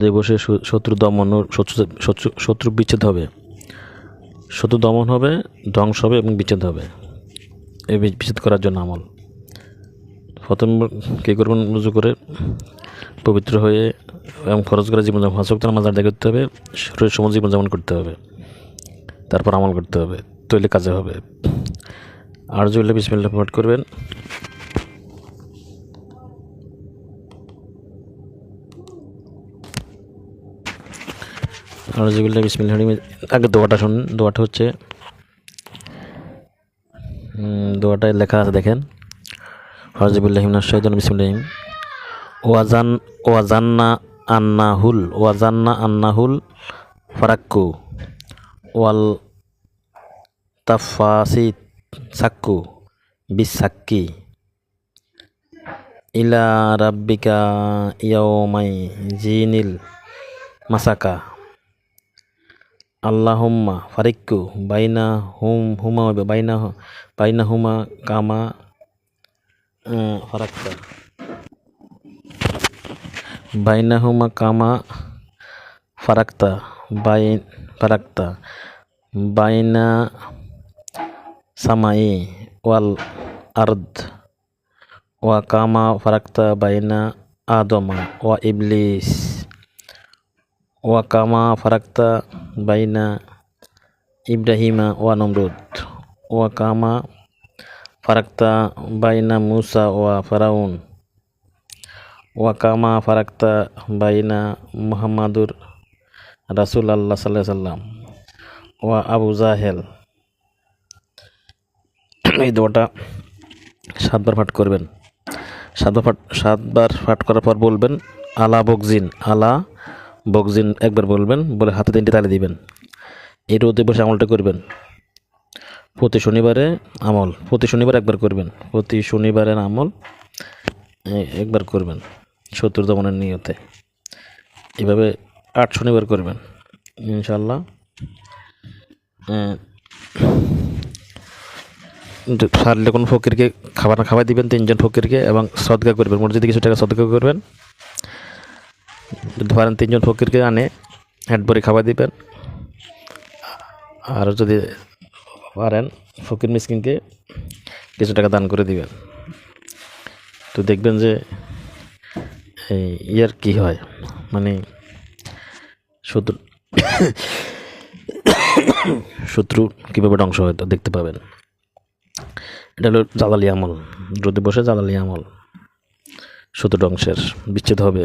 যে বসে শত্রু দমন শত্রু বিচ্ছেদ হবে। শত্রু দমন হবে, ধ্বংস হবে এবং বিচ্ছেদ হবে। এই বিচ্ছেদ করার জন্য আমল। প্রথম কী করবেন? উজু করে পবিত্র হয়ে এবং খরচ করে জীবনযাপন। হসক্ত নামাজ আদায় করতে হবে শরীর সময় জীবনযাপন করতে হবে। তারপর আমল করতে হবে। তৈলে কাজে হবে। আর জুল্লা বিসমিল্লা পাঠ করবেন। আর জুবিল্লা বিসমিল্লা আগে দোয়াটা শুনুন দোয়াটা হচ্ছে দোয়াটায় লেখা আছে, দেখেন। হরজিবুল্লাহ শহীদুল বিসমিল্লাহিম। ওয়াজান, ওয়াজান্না আন্নাহুল ওয়াজান্না আন্নাহুল ফারাক্কু। ওয়াল তাফাসি সাক্কু বিসাক্কি। ইলা রাব্বিকা ইয়াউমাই জিনিল মাসাকা। আল্লাহুম্মা ফারিক্কু বাইনা হুম হুমা বাইনা বাইনা হুমা কামা আহ, ফারাক্তা বাইনা হুমা কামা ফারাক্তা বাই ফারাক্তা বাইনা সামাই ওয়াল আর্দ ওয়া কামা ফারাক্তা বাইনা আদমা ওয়া ইবলিস ওয়া কামা ফারাক্তা বাইনা ইব্রাহিমা ওয়া নমরুদ ওয়া কামা ফারাক্তা বাইনা মুসা ওয়া ফারাউন ওয়া কামা ফারাক্তা বাইনা মুহাম্মাদুর রাসুল আল্লাহ সাল্লাহ সাল্লাম ওয়া আবু জাহেল। এই দোয়াটা সাতবার পাঠ করবেন। সাতবার পাঠ সাতবার পাঠ করার পর বলবেন, আলা বকজিন, আলা বকজিন একবার বলবেন, বলে হাতে তিনটি তালি দিবেন। এই রোদে বসে আমলটা করবেন। প্রতি শনিবারে আমল, প্রতি শনিবার একবার করবেন। প্রতি শনিবারের আমল একবার করবেন শত্রু দমনের নিয়তে। এভাবে আট শনিবার করবেন ইনশাল্লাহ সারলে কোনো ফকিরকে খাবার খাওয়াই দিবেন, তিনজন ফকিরকে এবং সদকা করবেন। মসজিদে কিছু টাকা সদকা করবেন। যদি পারেন তিনজন ফকিরকে আনে হ্যাট ভরে খাওয়াই দিবেন। আর যদি পারেন ফকির মিসকিনকে কিছু টাকা দান করে দিবেন। তো দেখবেন যে এই ইয়ার কি হয় মানে শত্রু শত্রু কীভাবে ধ্বংস হয় তা দেখতে পাবেন। এটা হলো জ্বালালি আমল। রোদে বসে জ্বালালি আমল, শত্রু ধ্বংসের, বিচ্ছেদ হবে।